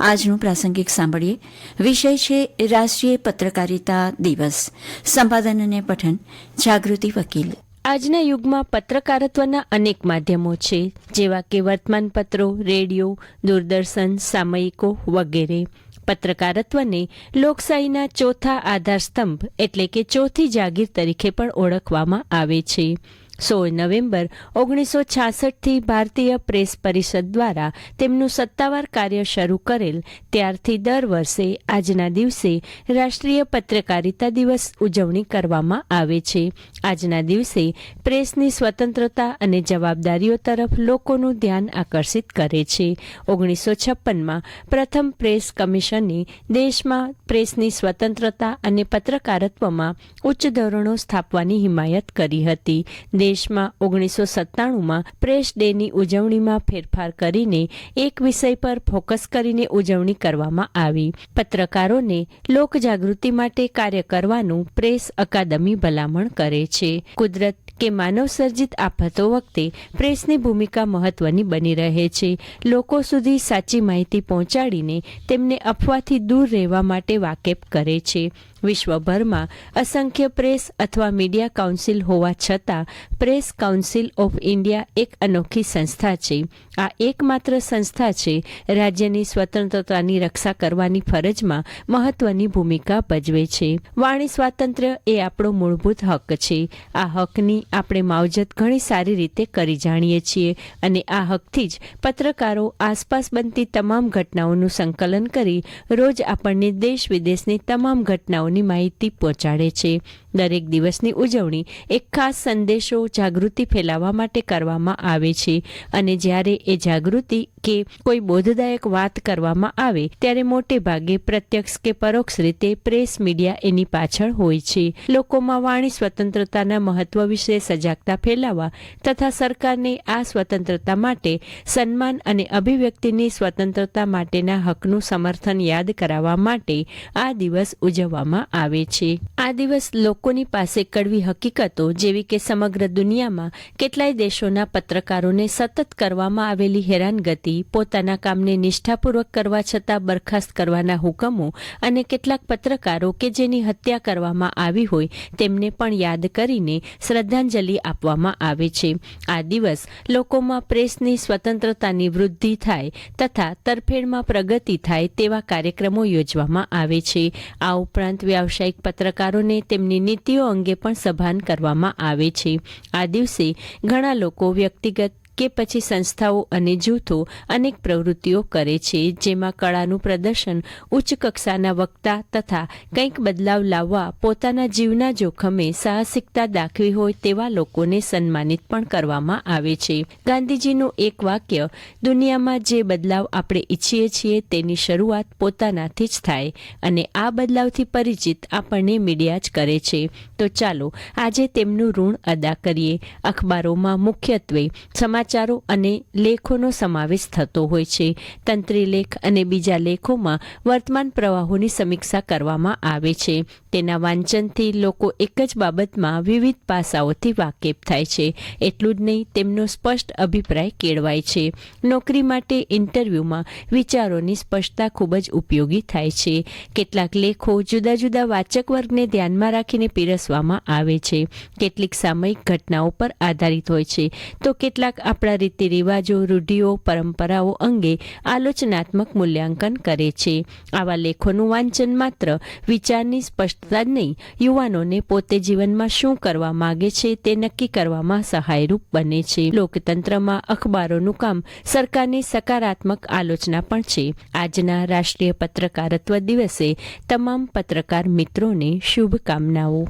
આજનું પ્રાસંગિક સાંભળીએ. વિષય છે રાષ્ટ્રીય પત્રકારિતા દિવસ. સંપાદન અને પઠન, જાગૃતિ વકીલ. આજના યુગમાં પત્રકારત્વના અનેક માધ્યમો છે, જેવા કે વર્તમાનપત્રો, રેડિયો, દૂરદર્શન, સામયિકો વગેરે. પત્રકારત્વને લોકશાહીના ચોથા આધારસ્તંભ એટલે કે ચોથી જાગીર તરીકે પણ ઓળખવામાં આવે છે. સોળ નવેમ્બર ઓગણીસો છાસઠથી ભારતીય પ્રેસ પરિષદ દ્વારા તેમનું સત્તાવાર કાર્ય શરૂ કરેલ. ત્યારથી દર વર્ષે આજના દિવસે રાષ્ટ્રીય પત્રકારિતા દિવસ ઉજવણી કરવામાં આવે છે. આજના દિવસે પ્રેસની સ્વતંત્રતા અને જવાબદારીઓ તરફ લોકોનું ધ્યાન આકર્ષિત કરે છે. ઓગણીસો છપ્પનમાં પ્રથમ પ્રેસ કમિશને દેશમાં પ્રેસની સ્વતંત્રતા અને પત્રકારત્વમાં ઉચ્ચ ધોરણો સ્થાપવાની હિમાયત કરી હતી. દેશમાં ઓગણીસો સત્તાણુંમાં પ્રેસ ડેની ઉજવણીમાં ફેરફાર કરીને એક વિષય પર ફોકસ કરીને ઉજવણી કરવામાં આવી. પત્રકારોને લોકજાગૃતિ માટે કાર્ય કરવાનું પ્રેસ અકાદમી ભલામણ કરે છે. કુદરત કે માનવ સર્જિત આફતો વખતે પ્રેસની ભૂમિકા મહત્વની બની રહે છે. લોકો સુધી સાચી માહિતી પહોંચાડીને તેમને અફવાથી દૂર રહેવા માટે વાકેફ કરે છે. વિશ્વભરમાં અસંખ્ય પ્રેસ અથવા મીડિયા કાઉન્સિલ હોવા છતાં, પ્રેસ કાઉન્સિલ ઓફ ઇન્ડિયા એક અનોખી સંસ્થા છે. આ એકમાત્ર સંસ્થા છે. રાજ્યની સ્વતંત્રતાની રક્ષા કરવાની ફરજમાં મહત્વની ભૂમિકા ભજવે છે. વાણી સ્વાતંત્ર્ય એ આપણો મૂળભૂત હક છે. આ હકની આપણે માવજત ઘણી સારી રીતે કરી જાણીએ છીએ અને આ હકથી જ પત્રકારો આસપાસ બનતી તમામ ઘટનાઓનું સંકલન કરી રોજ આપણને દેશ વિદેશની તમામ ઘટનાઓની માહિતી પહોંચાડે છે. દરેક દિવસની ઉજવણી એક ખાસ સંદેશો જાગૃતિ ફેલાવવા માટે કરવામાં આવે છે. અને જ્યારે એ જાગૃતિ કે કોઈ બોધદાયક વાત કરવામાં આવે, ત્યારે મોટે ભાગે પ્રત્યક્ષ કે પરોક્ષ રીતે પ્રેસ મીડિયા એની પાછળ હોય છે. લોકોમાં વાણી સ્વતંત્રતાના મહત્વ વિશે સજાગતા ફેલાવવા તથા સરકારને આ સ્વતંત્રતા માટે સન્માન અને અભિવ્યક્તિની સ્વતંત્રતા માટેના હકનું સમર્થન યાદ કરાવવા માટે આ દિવસ ઉજવવામાં આવે છે. આ દિવસ લોકોની પાસે કડવી હકીકતો જેવી કે સમગ્ર દુનિયામાં કેટલાય દેશોના પત્રકારોને સતત કરવામાં આવેલી હેરાનગતિ, પોતાના કામને નિષ્ઠાપૂર્વક કરવા છતાં બરખાસ્ત કરવાના હુકમો અને કેટલાક પત્રકારો કે જેની હત્યા કરવામાં આવી હોય તેમને પણ યાદ કરીને શ્રદ્ધાંજલિ આપવામાં આવે છે. આ દિવસ લોકોમાં પ્રેસની સ્વતંત્રતાની વૃદ્ધિ થાય તથા તરફેણમાં પ્રગતિ થાય તેવા કાર્યક્રમો યોજવામાં આવે છે. આ ઉપરાંત વ્યાવસાયિક પત્રકારોને તેમની નીતિઓ અંગે પણ સભાન કરવામાં આવે છે. આ દિવસે ઘણા લોકો વ્યક્તિગત કે પછી સંસ્થાઓ અને જૂથો અનેક પ્રવૃત્તિઓ કરે છે, જેમાં કળાનું પ્રદર્શન, ઉચ્ચ કક્ષાના વક્તા તથા કંઈક બદલાવ લાવવા પોતાના જીવના જોખમે સાહસિકતા દાખવી હોય તેવા લોકોને સન્માનિત પણ કરવામાં આવે છે. ગાંધીજીનું એક વાક્ય, દુનિયામાં જે બદલાવ આપણે ઈચ્છીએ છીએ તેની શરૂઆત પોતાનાથી જ થાય અને આ બદલાવથી પરિચિત આપણને મીડિયા જ કરે છે. તો ચાલો આજે તેમનું ઋણ અદા કરીએ. અખબારોમાં મુખ્યત્વે સમાચાર સમાચારો અને લેખોનો સમાવેશ થતો હોય છે. તંત્રી લેખ અને બીજા લેખોમાં વર્તમાન પ્રવાહોની સમીક્ષા કરવામાં આવે છે. તેના વાંચનથી લોકો એક જ બાબતમાં વિવિધ પાસાઓથી વાકેફ થાય છે. એટલું જ નહીં, તેમનો સ્પષ્ટ અભિપ્રાય કેળવાય છે. નોકરી માટે ઇન્ટરવ્યૂમાં વિચારોની સ્પષ્ટતા ખૂબ જ ઉપયોગી થાય છે. કેટલાક લેખો જુદા જુદા વાચક વર્ગને ધ્યાનમાં રાખીને પીરસવામાં આવે છે. કેટલીક સામયિક ઘટનાઓ પર આધારિત હોય છે. તો કેટલાક આપણા રીતિ રિવાજો, રૂઢિઓ, પરંપરાઓ અંગે આલોચનાત્મક મૂલ્યાંકન કરે છે. આવા લેખોનું વાંચન માત્ર વિચારની સ્પષ્ટતા જ નહીં, યુવાનોને પોતે જીવનમાં શું કરવા માગે છે તે નક્કી કરવામાં સહાયરૂપ બને છે. લોકતંત્રમાં અખબારોનું કામ સરકારની સકારાત્મક આલોચના પણ છે. આજના રાષ્ટ્રીય પત્રકારત્વ દિવસે તમામ પત્રકાર મિત્રોને શુભકામનાઓ.